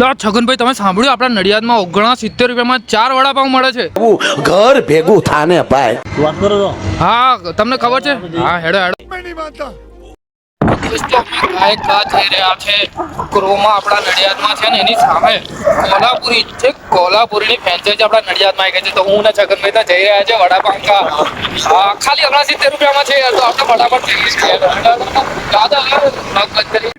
છગનભાઈ તમે સાંભળ્યું? આપણા નડિયાદમાં ઓગણા સિત્તેર રૂપિયામાં ચાર વડાપાઉં મળે છે. ઘર ભેગું થાને ભાઈ. વાત કરો તો. હા તમને ખબર છે? હા હેડો હેડો. રહ્યા છે ક્રોમા આપણા નડિયાદમાં છે ને એની સામે કોલ્હાપુરી છે. કોલ્હાપુરીની ફ્રેન્ચાઇઝી આપણા નડિયાદમાં આવી ગઈ છે. તો હું ને છગનભાઈ તો જઈ રહ્યા છે વડાપાઉં કા. હા, ખાલી હમણાં સિત્તેર રૂપિયામાં છે તો આપણે ફટાફટ જઈ છીએ દાદા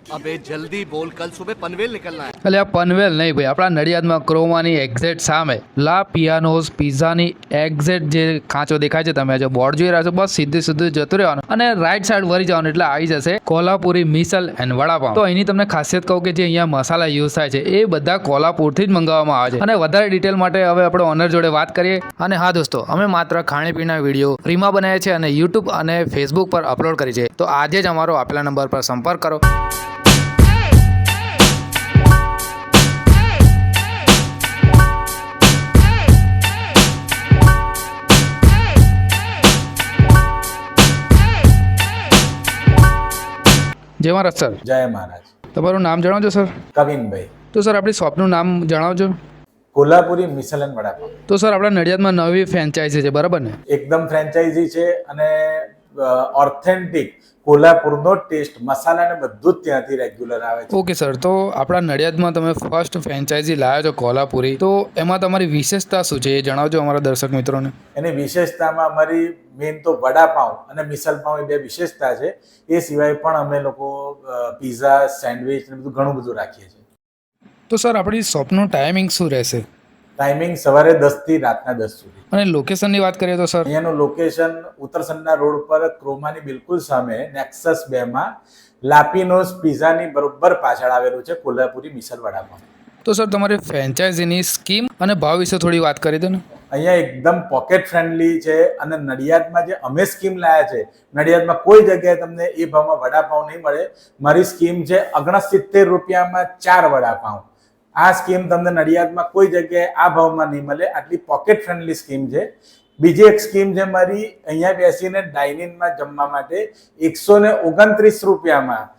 અબે જલ્દી બોલ કલ સુબહ પનવેલ નિકલના હે એટલે પનવેલ નહીં ભાઈ આપણા નડિયાદમાં ક્રોમાની એક્ઝેટ સામે લા પિયાનોઝ પિઝાની એક્ઝેટ જે ખાંચો દેખાય છે તમે જો બોર્ડ જોઈ રહ્યા છો બસ સીધું સીધું જતું રહેવાનું અને રાઈટ સાઈડ વળી જવાનું એટલે આવી જશે કોલ્હાપુરી મિસલ એન્ડ વડાપાવ તો એની તમને ખાસિયત કહું કે જે અહીંયા મસાલા યુઝ થાય છે એ બધા કોલ્હાપુરથી જ મંગાવવામાં આવે છે અને વધારે ડિટેલ માટે હવે આપણે ઓનર જોડે વાત કરીએ અને હા દોસ્તો અમે માત્ર ખાણીપીણા વીડિયો ફ્રીમાં બનાવ્યા છે અને યુટ્યુબ અને ફેસબુક પર અપલોડ કરી છે તો આજે જ અમારો આપેલા નંબર પર સંપર્ક કરો જય મહારાજ સર. જય મહારાજ. તમારું નામ જણાવજો સર. કવિનભાઈ. તો સર આપણી શોપનું નામ જણાવજો. કોલ્હાપુરી મિસલન વડાપાવ. તો સર આપણા નડિયાદમાં નવી ફ્રેન્ચાઇઝી છે બરાબર ને? એકદમ ફ્રેન્ચાઇઝી છે અને ઓથેન્ટિક કોલ્હાપુરનો ટેસ્ટ. મસાલા ને બધું જ ત્યાંથી રેગ્યુલર આવે છે. ઓકે સર તો આપણા નડિયાદમાં તમે ફર્સ્ટ ફ્રેન્ચાઇઝી લાવ્યા છો કોલ્હાપુરી. તો એમાં તમારી વિશેષતા શું છે એ જણાવજો અમારા દર્શક મિત્રોને. એની વિશેષતામાં અમારી મેઇન તો વડાપાઉં અને મિસલ પાઉ એ બે વિશેષતા છે. એ સિવાય પણ અમે લોકો પીઝા સેન્ડવિચ ને બધું ઘણું બધું રાખીએ છીએ. તો સર આપણી શોપનો ટાઈમિંગ શું રહેશે? ટાઈમિંગ સવારે દસથી રાતના દસ સુધી. અને લોકેશનની વાત કરીએ તો સર અહીંયાનું લોકેશન ઉત્તરસન્ના રોડ પર ક્રોમાની બિલકુલ સામે નેક્સસ બે માં લાપીનોસ પિઝાની બરોબર પાછળ આવેલું છે કોલ્હાપુરી મિસલ વડાપાઉં તો સર તમારી ફ્રેન્ચાઇઝીની સ્કીમ અને ભાવ વિશે થોડી વાત કરી દો ને. અહીંયા એકદમ પોકેટ ફ્રેન્ડલી છે અને નડિયાદમાં જે અમે સ્કીમ લાયા છે નડિયાદમાં કોઈ જગ્યાએ તમને એ ભાવમાં વડાપાઉં નહીં મળે. મારી સ્કીમ છે ઓગણસિત્તેર રૂપિયામાં ચાર વડાપાવ આ સ્કીમ તમને નડિયાદમાં કોઈ જગ્યાએ આ ભાવમાં નહીં મળે. આટલી પોકેટ ફ્રેન્ડલી સ્કીમ છે. બીજી એક સ્કીમ છે મારી, અહીંયા બેસીને ડાઇનિંગમાં જમવા માટે એકસો ને ઓગણત્રીસ રૂપિયામાં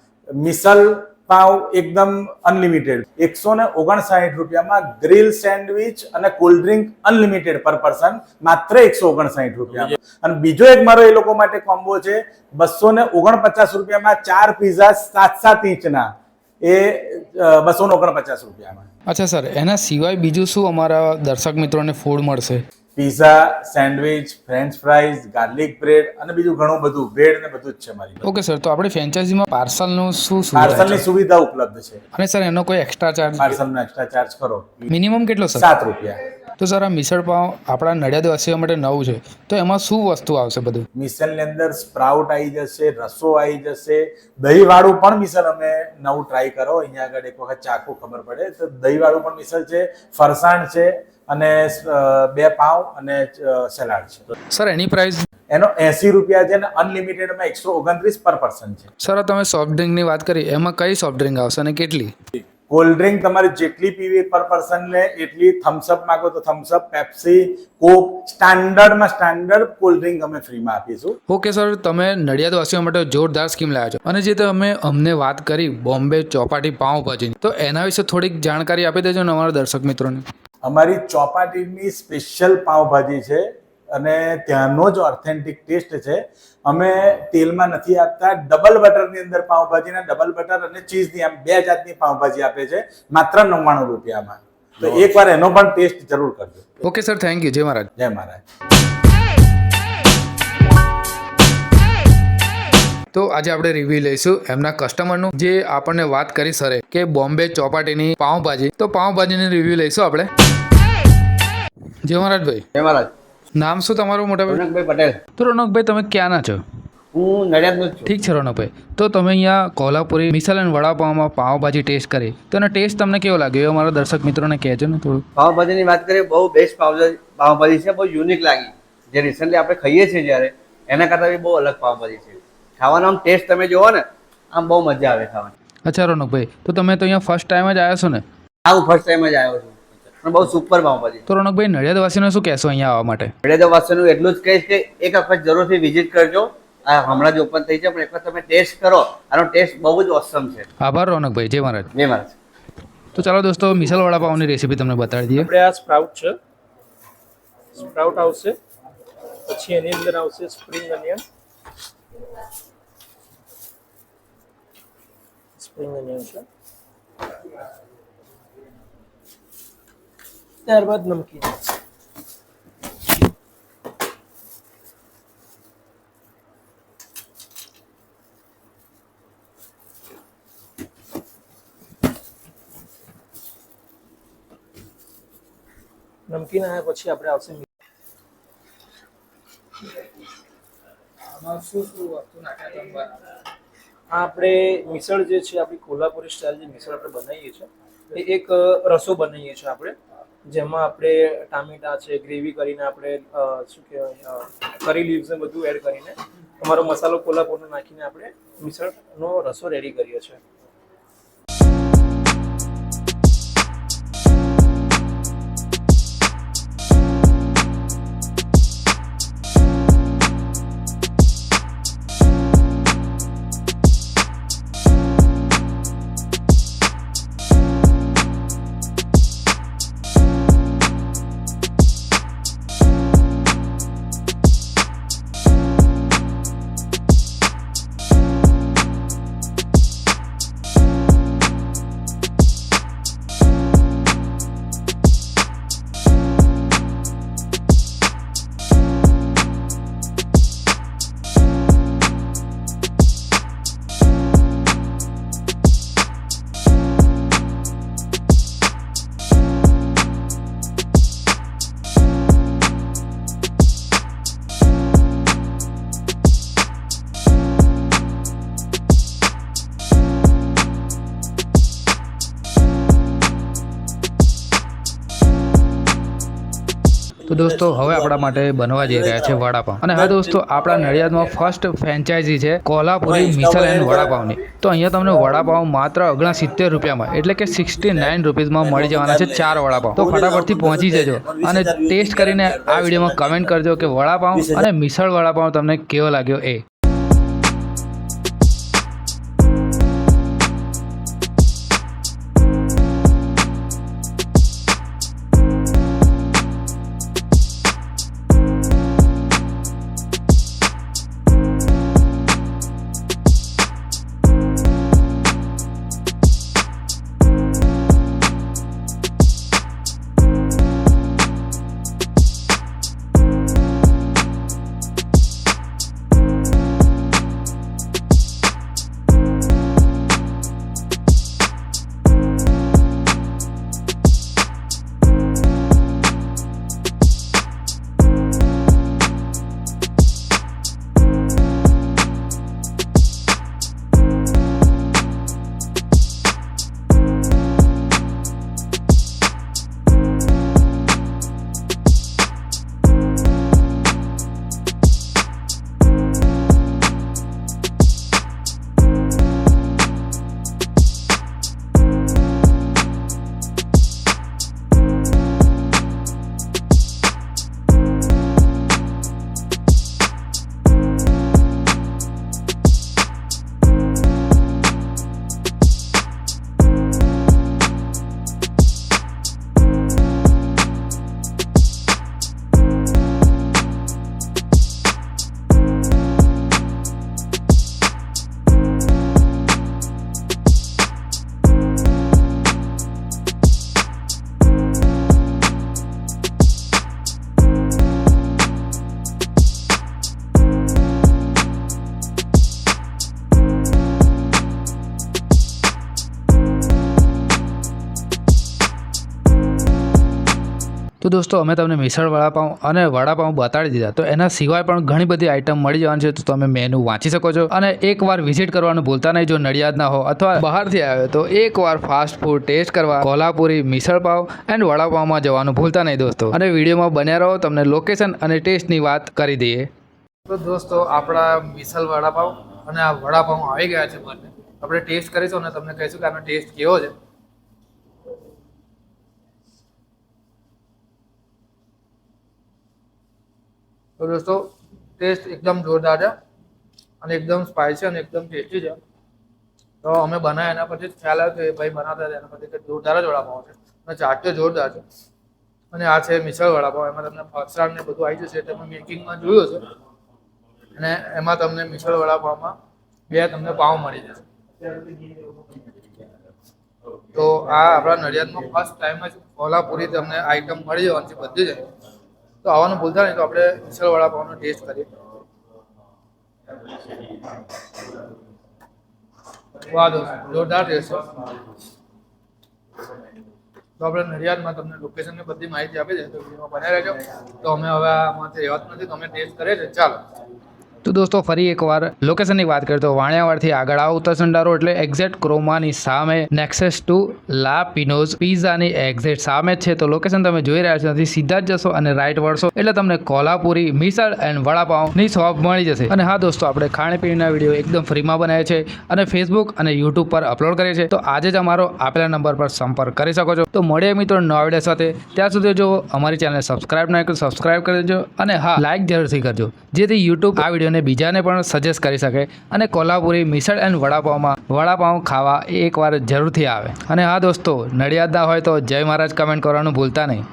મિસલ પાવ એકદમ અનલિમિટેડ એકસો ને ઓગણસાઠ રૂપિયામાં ગ્રીલ સેન્ડવિચ અને cold drink unlimited per person માત્ર એકસો ઓગણસાઠ રૂપિયામાં. અને બીજો એક મારો એ લોકો માટે કોમ્બો છે, બસો ને ઓગણપચાસ રૂપિયામાં ચાર પીઝા સાત સાત ઇંચના. એ બસો ઓગણપચાસ રૂપિયામાં. અચ્છા સર એના સિવાય બીજું શું અમારા દર્શક મિત્રોને ફૂડ મળશે? Pizza sandwich french fries garlic bread અને બીજું ઘણું બધું બ્રેડ ને બધું જ છે મારી ઓકે સર તો આપણે ફ્રેન્ચાઇઝીમાં પાર્સલનું શું શું પાર્સલની સુવિધા ઉપલબ્ધ છે. અને સર એનો કોઈ એક્સ્ટ્રા ચાર્જ પાર્સલનો એક્સ્ટ્રા ચાર્જ કરો મિનિમમ કેટલો સર? સાત રૂપિયા. તો સર આ મિસળ પાવ આપણા નડિયાદવાસીઓ માટે નવું છે. તો એમાં શું વસ્તુ આવશે બધું? મિસળની અંદર સ્પ્રાઉટ આવી જશે રસો આવી જશે. દહીંવાળું પણ મિસળ અમે નવું ટ્રાય કરો. અહીંયા આગળ એક વખત ચાખું ખબર પડે. તો દહીંવાળું પણ મિસળ છે ફરસાણ છે અને બે પાવ અને સલાડ છે. સર એની પ્રાઇસ એનો એસી રૂપિયા છે અને અનલિમિટેડમાં એકસો ઓગણત્રીસ પર પર્સન છે. સર તમે સોફ્ટ ડ્રિંકની વાત કરી. એમાં કઈ સોફ્ટ ડ્રિંક આવશે અને કેટલી? કોલ્ડ ડ્રિંક તમારે જેટલી પીવી પર પર્સન લે એટલી થમ્સઅપ માંગો તો થમ્સઅપ પેપ્સી કોક સ્ટાન્ડર્ડમાં સ્ટાન્ડર્ડ કોલ્ડ ડ્રિંક અમે ફ્રીમાં આપીશું ઓકે સર તમે નડિયાદવાસીઓ માટે જોરદાર સ્કીમ લાવ્યા છો. અને જે તમે અમને વાત કરી બોમ્બે ચોપાટી પાઉંભાજીની તો એના વિશે થોડીક જાણકારી આપી દેજો ને અમારા દર્શક મિત્રોને. અમારી ચોપાટીની સ્પેશિયલ પાઉભાજી છે અને ત્યાંનો જ ઓથેન્ટિક ટેસ્ટ છે. અમે તેલમાં નથી આપતા ડબલ બટરની અંદર પાઉંભાજીના ડબલ બટર અને ચીઝની આમ બે જાતની પાઉંભાજી આપે છે માત્ર નવ્વાણું રૂપિયામાં. તો એકવાર એનો પણ ટેસ્ટ જરૂર કરજો. ઓકે સર થેન્ક યુ જય મહારાજ. જય મહારાજ. તો આજે આપણે રિવ્યુ લઈશું એમના કસ્ટમરનું જે આપણને વાત કરી સરે કે બોમ્બે ચોપાટીની પાઉંભાજી. તો પાઉંભાજીની રિવ્યુ લઈશું આપણે. જય મહારાજભાઈ જય મહારાજ. નામ શું તમારું મોટા ભાઈ? રોનકભાઈ પટેલ. તો રોનકભાઈ તમે ક્યાંના છો? હું નડિયાદનો ઠીક છે રોનકભાઈ. તો તમે અહીંયા કોલ્હાપુરી મિસલ અને વડાપાવમાં પાવભાજી ટેસ્ટ કરી. તો એનો ટેસ્ટ તમને કેવો લાગ્યો? એ અમારા દર્શક મિત્રોને કહેજો ને થોડું પાવભાજીની વાત કરીએ બહુ બેસ્ટ પાવભાજી પાવભાજી છે બહુ યુનિક લાગી. જે રિસેન્ટલી આપણે ખાઈએ છીએ જ્યારે એના કરતાં બી બહુ અલગ પાવભાજી છે. ખાવાનો આમ ટેસ્ટ તમે જોવો ને આમ બહુ મજા આવે ખાવાની. અચ્છા રોનકભાઈ તો તમે તો અહીંયા ફર્સ્ટ ટાઈમ જ આવ્યા છો ને? હા હું ફર્સ્ટ ટાઈમ જ આવ્યો છું. પણ બહુ સુપર પાઉંભાજી તો રોનકભાઈ નડિયાદવાસીને શું કહેશો અહીંયા આવવા માટે? નડિયાદ વાસીનું એટલું જ કહીશ કે એક વખત જરૂરથી વિઝિટ કરજો. આ હમણાં જ ઓપન થઈ છે પણ એક વખત તમે ટેસ્ટ કરો. આનો ટેસ્ટ બહુ જ ઓસમ છે. આભાર રોનકભાઈ જય મહારાજ. જય મહારાજ. તો ચાલો દોસ્તો મિસલ વડાપાઉંની રેસીપી તમને બતાવી દઈએ. આપણે આ સ્પ્રાઉટ છે. સ્પ્રાઉટ આવશે. પછી એની અંદર આવશે સ્પ્રિંગ અનિયન સ્પ્રિંગ અનિયન છે. ત્યારબાદ નમકીન. નમકીન આવ્યા પછી આપણે આવશે આપણે મિસળ જે છે આપણી કોલ્હાપુરી સ્ટાઇલ જે મિસળ આપણે બનાવીએ છીએ એ એક રસો બનાવીએ છીએ આપણે. જેમાં આપણે ટામેટા છે, ગ્રેવી કરીને આપણે શું કહેવાય કરી લીવ્સ ને બધું એડ કરીને તમારો મસાલો કોલ્હાપુરનો નાખીને આપણે મિસળનો રસો રેડી કરીએ છીએ. તો દોસ્તો હવે આપણા માટે બનવા જઈ રહ્યા છે વડાપાઉં અને હા દોસ્તો આપણા નડિયાદમાં ફર્સ્ટ ફ્રેન્ચાઇઝી છે કોલ્હાપુરી મિસલ એન્ડ વડાપાવની. તો અહીંયા તમને વડાપાઉં માત્ર ઓગણા સિત્તેર રૂપિયામાં એટલે કે સિક્સટી નાઇન રૂપીઝમાં મળી જવાના છે ચાર વડાપાવ. તો ફટાફટથી પહોંચી જજો અને ટેસ્ટ કરીને આ વિડીયોમાં કમેન્ટ કરજો કે વડાપાઉં અને મિસળ વડાપાઉં તમને કેવો લાગ્યો એ. તો દોસ્તો, અમે તમને મિસળ વડાપાઉં અને વડાપાઉં બતાડી દીધા. તો એના સિવાય પણ ઘણી બધી આઈટમ મળી જવાની છે, તો તમે મેનુ વાંચી શકો છો. અને એકવાર વિઝિટ કરવાનું ભૂલતા નહીં, જો નડિયાદના હો અથવા બહારથી આવ્યો તો એકવાર ફાસ્ટ ફૂડ ટેસ્ટ કરવા કોલ્હાપુરી મિસળ પાવ એન્ડ વડાપાઉંમાં જવાનું ભૂલતા નહીં દોસ્તો. અને વિડીયોમાં બન્યા રહો, તમને લોકેશન અને ટેસ્ટની વાત કરી દઈએ. તો દોસ્તો, આપણા મિસલ વડાપાઉં અને આ વડાપાઉં આવી ગયા છે બંને. આપણે ટેસ્ટ કરીશું અને તમને કહીશું કે આનો ટેસ્ટ કેવો છે. તો દોસ્તો ટેસ્ટ એકદમ જોરદાર છે અને એકદમ સ્પાઇસી અને એકદમ ટેસ્ટી છે. તો અમે બનાવ્યા એના પછી ખ્યાલ આવ્યો કે ભાઈ બનાવતા એના પછી કે જોરદાર જ વડાપાઉં છે. અને ચાટ્યો જોરદાર છે. અને આ છે મિસળ વડાપાઉં, એમાં તમને ફરસાણ ને બધું આવી જશે તમે મેકિંગમાં જોયું છે અને એમાં તમને મિસળ વડાપાઉંમાં બે તમને પાઉં મળી જશે. તો આ આપણા નડિયાદમાં ફર્સ્ટ ટાઈમ જ કોલ્હાપુરી તમને આઈટમ મળી જવાની છે બધી જ. તો આવવાનું ભૂલતા નહીં તો આપણે મિસળ વડાપાઉંનો ટેસ્ટ કરીએ. વાહ દોસ્તો, જોરદાર ટેસ્ટ તો આપણે નડિયાદમાં તમને લોકેશનની બધી માહિતી આપી દઈએ, તો વિડીયોમાં બનાવી રહેજો તો અમે હવે આમાંથી રહેવાતું નથી, તો અમે ટેસ્ટ કરીએ છીએ. ચાલો. તો દોસ્તો, ફરી એકવાર લોકેશનની વાત કરીએ તો વાણિયાવાડથી આગળ આવો ઉત્તરસંડા રોડ એટલે એક્ઝેક્ટ ક્રોમાની સામે નેક્સેસ ટુ લા પિનોઝ પિઝાની એક્ઝેક્ટ સામે જ છે. તો લોકેશન તમે જોઈ રહ્યા છો, ત્યાંથી સીધા જ જશો અને રાઈટ વળશો એટલે તમને કોલ્હાપુરી, મિસળ એન્ડ વડાપાઉંની શોપ મળી જશે. અને હા દોસ્તો, આપણે ખાણીપીણીના વીડિયો એકદમ ફ્રીમાં બનાવે છે અને ફેસબુક અને યુટ્યુબ પર અપલોડ કરીએ છીએ. તો આજે જ અમારો આપેલા નંબર પર સંપર્ક કરી શકો છો. તો મળીએ મિત્રો નવા વીડિયો સાથે. ત્યાં સુધી જો અમારી ચેનલને સબસ્ક્રાઇબ ના કરો સબસ્ક્રાઇબ કરી દેજો અને હા લાઇક જરૂરથી કરજો. જેથી યુટ્યુબ આ વિડીયોને બીજાને પણ સજેસ્ટ કરી શકે. અને કોલ્હાપુરી મિસળ એન્ડ વડાપાઉંમાં વડાપાઉં ખાવા એકવાર જરૂરથી આવે. અને હા દોસ્તો, નડિયાદના હોય તો જય મહારાજ કમેન્ટ કરવાનું ભૂલતા નહીં.